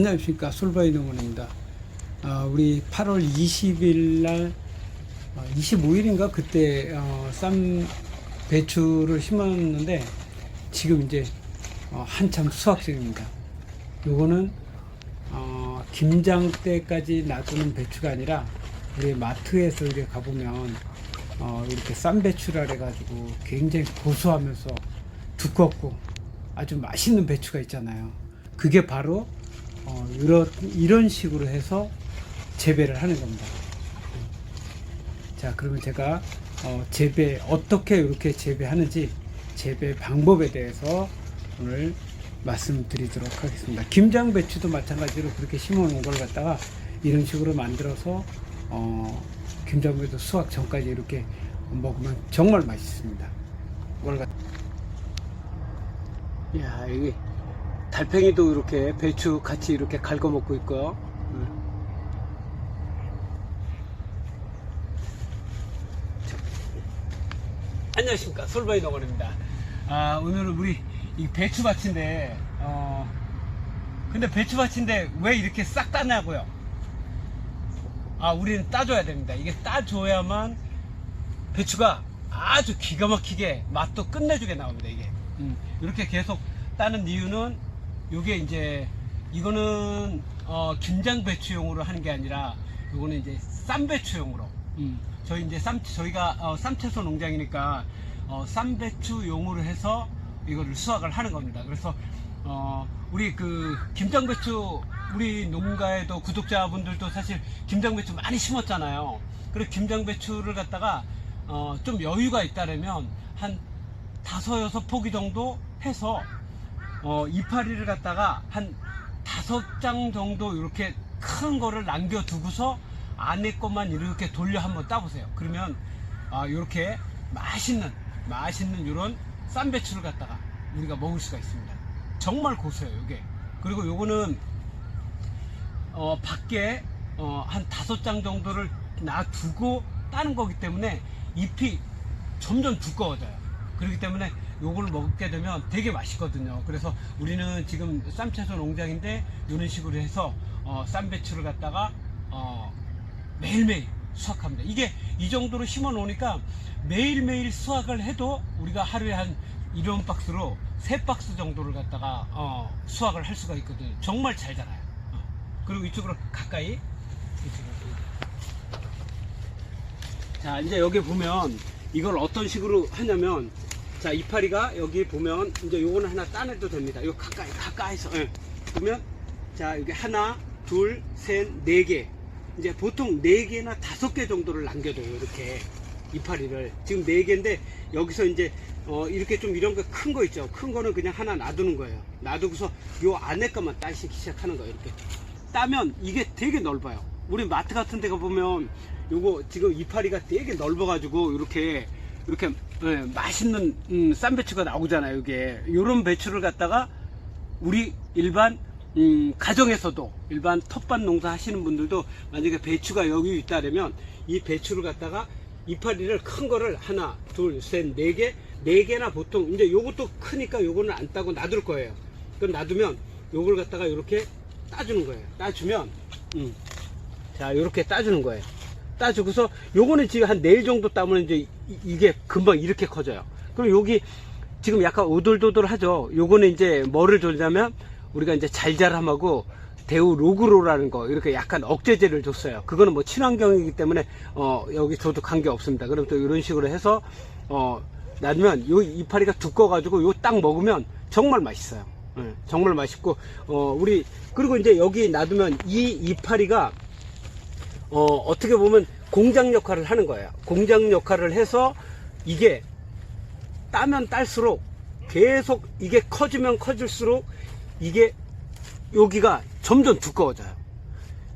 안녕하십니까 솔바이 농원입니다. 아, 우리 8월 20일 날 어, 25일인가 그때 어, 쌈 배추를 심었는데 지금 이제 어, 한참 수확 중입니다. 요거는 어, 김장 때까지 놔두는 배추가 아니라 우리 마트에서 이렇게 가보면 어, 이렇게 쌈 배추라 해가지고 굉장히 고소하면서 두껍고 아주 맛있는 배추가 있잖아요. 그게 바로 어, 이런 이런 식으로 해서 재배를 하는 겁니다. 자, 그러면 제가 어, 재배 어떻게 이렇게 재배하는지 재배 방법에 대해서 오늘 말씀드리도록 하겠습니다. 김장 배추도 마찬가지로 그렇게 심어놓은 걸 갖다가 이런 식으로 만들어서 어, 김장 배추 수확 전까지 이렇게 먹으면 정말 맛있습니다. 이걸 갖. 야, 이게 달팽이도 이렇게 배추 같이 이렇게 갉아 먹고 있고요. 음. 자, 안녕하십니까 솔바이 농원입니다. 아 오늘은 우리 이 배추밭인데 어 근데 배추밭인데 왜 이렇게 싹 따냐고요? 아 우리는 따줘야 됩니다. 이게 따줘야만 배추가 아주 기가 막히게 맛도 끝내주게 나옵니다. 이게 음, 이렇게 계속 따는 이유는 요게 이제 이거는 어, 김장 배추용으로 하는 게 아니라 요거는 이제 쌈 배추용으로 음, 저희 이제 쌈 저희가 어, 쌈채소 농장이니까 어, 쌈 배추용으로 해서 이거를 수확을 하는 겁니다. 그래서 어, 우리 그 김장 배추 우리 농가에도 구독자분들도 사실 김장 배추 많이 심었잖아요. 그래서 김장 배추를 갖다가 어, 좀 여유가 있다면 한 다섯 여섯 포기 정도 해서 어, 이파리를 갖다가 한 다섯 장 정도 이렇게 큰 거를 남겨두고서 안에 것만 이렇게 돌려 한번 따보세요. 그러면 아, 이렇게 맛있는 맛있는 이런 쌈 배추를 갖다가 우리가 먹을 수가 있습니다. 정말 고소해요, 이게. 그리고 요거는 어, 밖에 어, 한 다섯 장 정도를 놔두고 따는 거기 때문에 잎이 점점 두꺼워져요. 그렇기 때문에 요걸 먹게 되면 되게 맛있거든요. 그래서 우리는 지금 쌈채소 농장인데 이런 식으로 해서 어, 쌈배추를 갖다가 어, 매일매일 수확합니다. 이게 이 정도로 심어 놓으니까 매일매일 수확을 해도 우리가 하루에 한 이런 박스로 세 박스 정도를 갖다가 어, 수확을 할 수가 있거든요. 정말 잘 자라요. 어. 그리고 이쪽으로 가까이 이쪽으로. 자 이제 여기 보면 이걸 어떤 식으로 하냐면 자 이파리가 여기 보면 이제 요거는 하나 따내도 됩니다. 요 가까이 가까이서 예. 보면 자 여기 하나 둘셋네 개. 이제 보통 네 개나 다섯 개 정도를 남겨둬요 이렇게. 이파리를. 지금 네 개인데 여기서 이제 어 이렇게 좀 이런 거 큰거 있죠. 큰 거는 그냥 하나 놔두는 거예요. 놔두고서 요 안에 것만 따기 시작하는 거예요 이렇게. 따면 이게 되게 넓어요. 우리 마트 같은 데 가 보면 요거 지금 이파리가 되게 넓어 가지고 이렇게 이렇게 예, 맛있는 음, 쌈 배추가 나오잖아요 이게. 요런 배추를 갖다가 우리 일반 음, 가정에서도 일반 텃밭 농사 하시는 분들도 만약에 배추가 여기 있다면 이 배추를 갖다가 이파리를 큰 거를 하나 둘 셋 네 개 네 개나 보통 이제 요것도 크니까 요거는 안 따고 놔둘 거예요. 그럼 놔두면 요걸 갖다가 이렇게 따주는 거예요. 따주면 음, 자 요렇게 따주는 거예요 따주고서 요거는 지금 한 내일 정도 따면 이제 이- 이게 금방 이렇게 커져요. 그럼 여기 지금 약간 오돌도돌하죠. 요거는 이제 뭐를 줬냐면 우리가 이제 잘자람하고 대우 로그로라는 거 이렇게 약간 억제제를 줬어요. 그거는 뭐 친환경이기 때문에 어 여기 저도 관계 없습니다. 그럼 또 이런 식으로 해서 어 놔두면 요 이파리가 두꺼워가지고 요 딱 먹으면 정말 맛있어요. 예, 정말 맛있고 어 우리 그리고 이제 여기 놔두면 이 이파리가 어, 어떻게 보면 공장 역할을 하는 거예요. 공장 역할을 해서 이게 따면 딸수록 계속 이게 커지면 커질수록 이게 여기가 점점 두꺼워져요.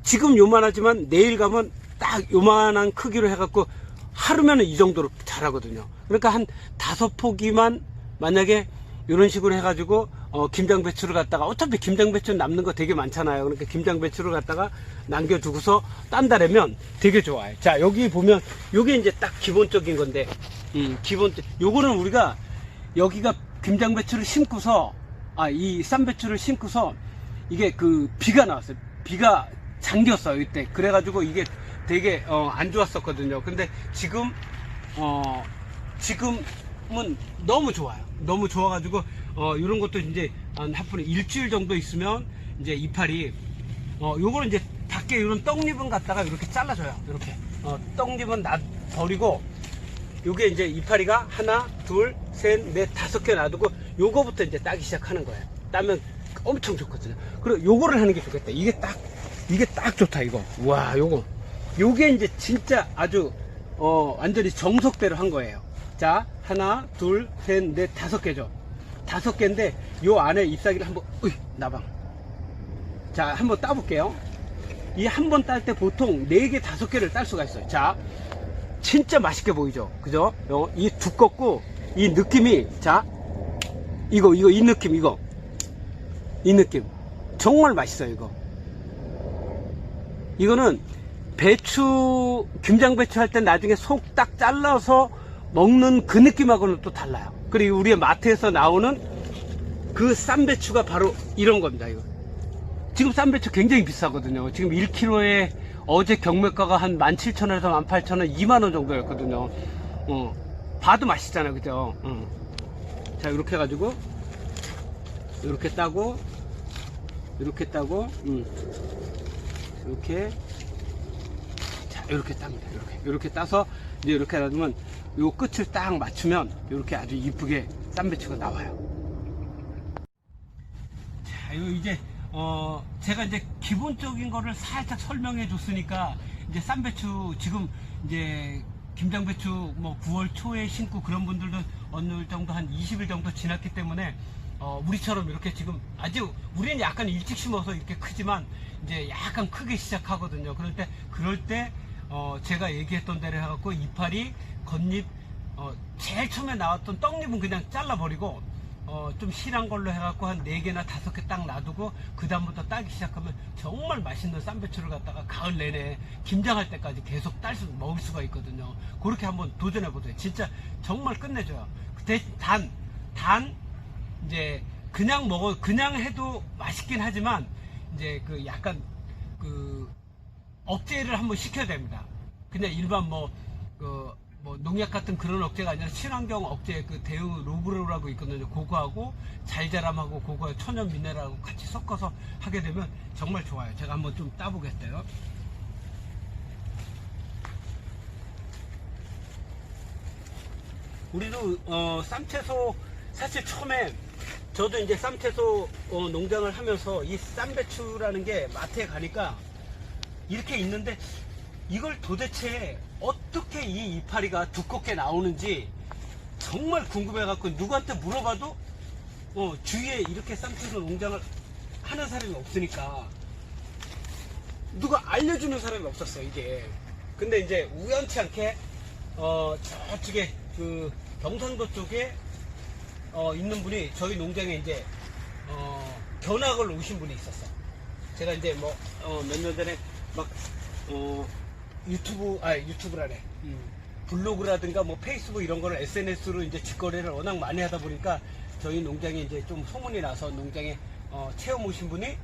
지금 요만하지만 내일 가면 딱 요만한 크기로 해갖고 하루면은 이 정도로 자라거든요. 그러니까 한 다섯 포기만 만약에 이런 식으로 해가지고 어, 김장 배추를 갖다가 어차피 김장 배추 남는 거 되게 많잖아요. 그러니까 김장 배추를 갖다가 남겨두고서 딴다라면 되게 좋아요. 자 여기 보면 요게 이제 딱 기본적인 건데, 음, 기본 요거는 우리가 여기가 김장 배추를 심고서 아 이 쌈 배추를 심고서 이게 그 비가 나왔어요. 비가 잠겼어요 이때. 그래가지고 이게 되게 어, 안 좋았었거든요. 근데 지금 어 지금은 너무 좋아요. 너무 좋아가지고 어 이런 것도 이제 한 하프는 일주일 정도 있으면 이제 이파리 어 요거는 이제 밖에 이런 떡잎은 갖다가 이렇게 잘라줘요. 이렇게 어 떡잎은 놔 버리고 요게 이제 이파리가 하나, 둘, 셋, 넷, 다섯 개 놔두고 요거부터 이제 따기 시작하는 거예요. 따면 엄청 좋거든요. 그리고 요거를 하는 게 좋겠다. 이게 딱, 이게 딱 좋다, 이거. 와, 요거. 요게 이제 진짜 아주, 어, 완전히 정석대로 한 거예요. 자, 하나, 둘, 셋, 넷, 다섯 개죠. 다섯 개인데 요 안에 잎사귀를 한번, 으이, 나방. 자, 한번 따볼게요. 이 한 번 딸 때 보통 네 개 다섯 개를 딸 수가 있어요. 자, 진짜 맛있게 보이죠? 그죠? 요, 이 두껍고, 이 느낌이, 자, 이거, 이거, 이 느낌, 이거. 이 느낌. 정말 맛있어요, 이거. 이거는 배추, 김장배추 할 때 나중에 속 딱 잘라서 먹는 그 느낌하고는 또 달라요. 그리고 우리 마트에서 나오는 그 쌈배추가 바로 이런 겁니다, 이거. 지금 쌈배추 굉장히 비싸거든요. 지금 1kg에 어제 경매가가 한 17,000원에서 18,000원, 2만원 정도였거든요. 어, 봐도 맛있잖아요. 그죠? 어. 자, 이렇게 해가지고, 이렇게 따고, 이렇게 따고, 음. 이렇게, 자, 이렇게 땁니다. 이렇게. 이렇게 따서, 이제 이렇게 놔두면, 요 끝을 딱 맞추면, 이렇게 아주 이쁘게 쌈배추가 나와요. 자, 요 이제 어 제가 이제 기본적인 거를 살짝 설명해 줬으니까 이제 쌈배추 지금 이제 김장배추 뭐 9월 초에 심고 그런 분들도 어느 정도 한 20일 정도 지났기 때문에 어 우리처럼 이렇게 지금 아주 우리는 약간 일찍 심어서 이렇게 크지만 이제 약간 크게 시작하거든요. 그럴 때 그럴 때 어 제가 얘기했던 대로 해갖고 이파리 겉잎 어 제일 처음에 나왔던 떡잎은 그냥 잘라버리고 어, 좀 실한 걸로 해갖고 한 4개나 5개 딱 놔두고 그다음부터 따기 시작하면 정말 맛있는 쌈배추를 갖다가 가을 내내 김장할 때까지 계속 딸 수, 먹을 수가 있거든요. 그렇게 한번 도전해보세요. 진짜 정말 끝내줘요. 대, 단, 단, 이제 그냥 먹어, 그냥 해도 맛있긴 하지만 이제 그 약간 그 억제를 한번 시켜야 됩니다. 그냥 일반 뭐, 그, 뭐 농약 같은 그런 억제가 아니라 친환경 억제 그 대우 로브로라고 있거든요. 그거하고 잘 자람하고 그거 천연 미네랄하고 같이 섞어서 하게 되면 정말 좋아요. 제가 한번 좀 따보겠어요. 우리도 어, 쌈채소 사실 처음에 저도 이제 쌈채소 어, 농장을 하면서 이 쌈배추라는 게 마트에 가니까 이렇게 있는데 이걸 도대체 어떻게 이 이파리가 두껍게 나오는지 정말 궁금해갖고 누구한테 물어봐도 어, 주위에 이렇게 쌈채소 농장을 하는 사람이 없으니까 누가 알려주는 사람이 없었어 이게. 근데 이제 우연치 않게 어, 저쪽에 그 경상도 쪽에 어, 있는 분이 저희 농장에 이제 어, 견학을 오신 분이 있었어. 제가 이제 뭐 몇년 전에 막 어, 유튜브, 아, 유튜브라네. 음, 블로그라든가 뭐 페이스북 이런 거를 SNS로 이제 직거래를 워낙 많이 하다 보니까 저희 농장에 이제 좀 소문이 나서 농장에 어, 체험 오신 분이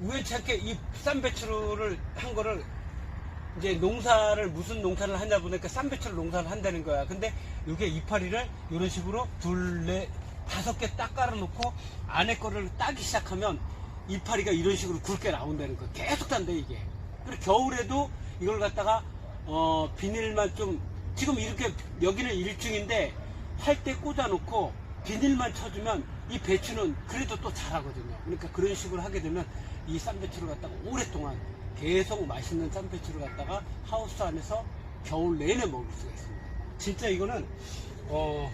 우연치 않게 이 쌈배추를 한 거를 이제 농사를 무슨 농사를 하냐 보니까 쌈배추를 농사를 한다는 거야. 근데 이게 이파리를 이런 식으로 둘, 넷, 다섯 개 딱 깔아놓고 안에 거를 따기 시작하면 이파리가 이런 식으로 굵게 나온다는 거. 계속 단대 이게. 그리고 겨울에도 이걸 갖다가 어 비닐만 좀 지금 이렇게 여기는 일중인데 할때 꽂아놓고 비닐만 쳐주면 이 배추는 그래도 또 자라거든요. 그러니까 그런 식으로 하게 되면 이 쌈배추를 갖다가 오랫동안 계속 맛있는 쌈배추를 갖다가 하우스 안에서 겨울 내내 먹을 수가 있습니다. 진짜 이거는 어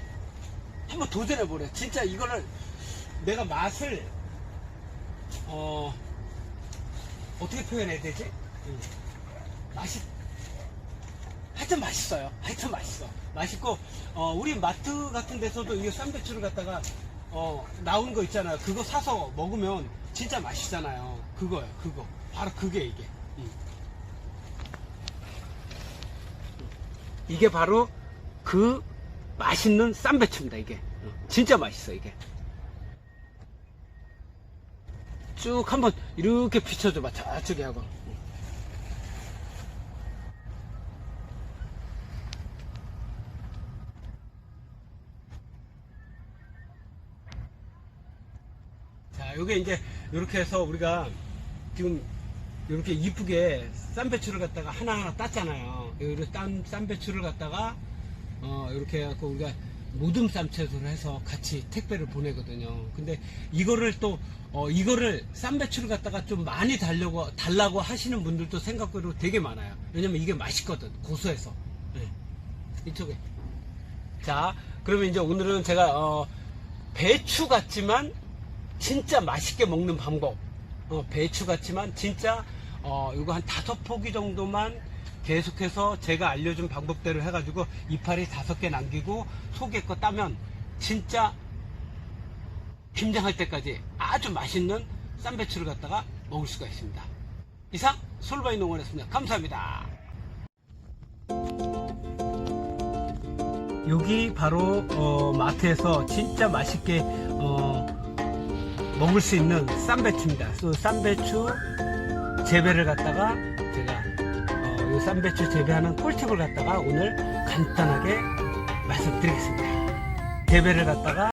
한번 도전해 보래. 진짜 이거를 내가 맛을 어 어떻게 표현해야 되지? 음. 맛이 하여튼 맛있어요. 하여튼 맛있어. 맛있고 어, 우리 마트 같은 데서도 이 쌈배추를 갖다가 어, 나오는 거 있잖아요. 그거 사서 먹으면 진짜 맛있잖아요. 그거요. 그거. 바로 그게 이게. 음. 이게 바로 그 맛있는 쌈배추입니다. 이게. 어, 진짜 맛있어 이게. 쭉 한번 이렇게 비춰줘봐. 저쪽에 하고. 자 요게 이제 이렇게 해서 우리가 지금 이렇게 이쁘게 쌈배추를 갖다가 하나하나 땄잖아요. 이렇게 쌈, 쌈배추를 갖다가 어 이렇게 해갖고 우리가 모둠 쌈채소를 해서 같이 택배를 보내거든요. 근데 이거를 또 어, 이거를 쌈배추를 갖다가 좀 많이 달려고 달라고 하시는 분들도 생각외로 되게 많아요. 왜냐면 이게 맛있거든 고소해서. 네. 이쪽에. 자, 그러면 이제 오늘은 제가 어, 배추 같지만 진짜 맛있게 먹는 방법. 어, 배추 같지만 진짜 어, 이거 한 다섯 포기 정도만 계속해서 제가 알려준 방법대로 해가지고 이파리 다섯 개 남기고 속에 거 따면 진짜 김장할 때까지 아주 맛있는 쌈배추를 갖다가 먹을 수가 있습니다. 이상 솔바이 농원이었습니다. 감사합니다. 여기 바로 어, 마트에서 진짜 맛있게 어, 먹을 수 있는 쌈배추입니다. 그 쌈배추 재배를 갖다가 어, 이 쌈배추 재배하는 꿀팁을 갖다가 오늘 간단하게 말씀드리겠습니다. 재배를 갖다가